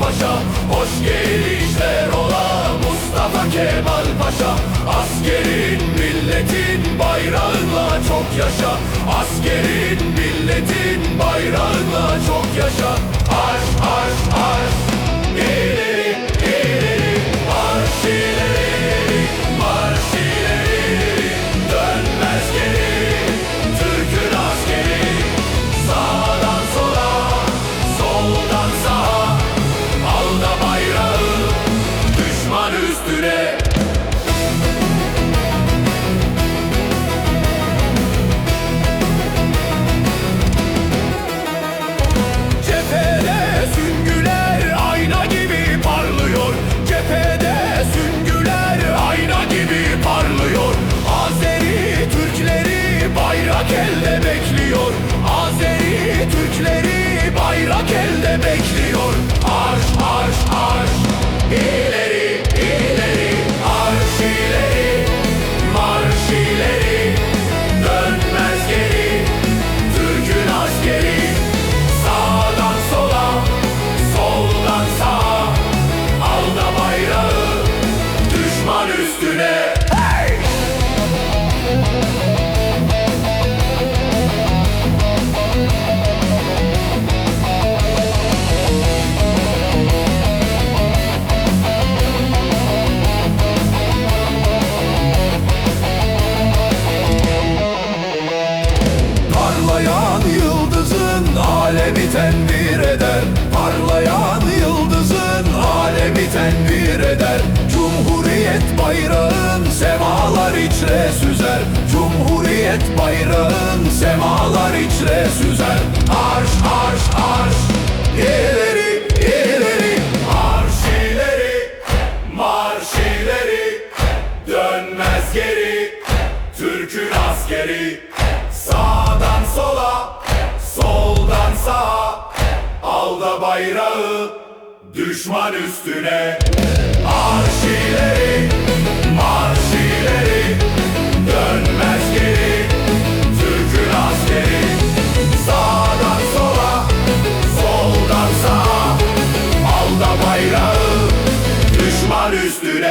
Paşa. Hoş gelişler ola Mustafa Kemal Paşa. Askerin milletin bayrağınla çok yaşa. Askerin milletin bayrağınla çok yaşa Türkleri bayrak elde bekliyor. Arş arş arş. İleri ileri. Arş ileri marş ileri. Dönmez geri Türk'ün askeri. Sağdan sola, soldan sağa. Al da bayrağı düşman üstüne tenvir eder. Parlayan yıldızın alemi tenvir eder. Cumhuriyet bayrağın semalar içre süzer. Cumhuriyet bayrağın semalar içre süzer. Arş arş arş. İleri Bayrağı Düşman üstüne. Marş ileri Marş ileri Dönmez geri. Türk'ün askeri Sağdan sola Soldan sağa. Al da bayrağı Düşman üstüne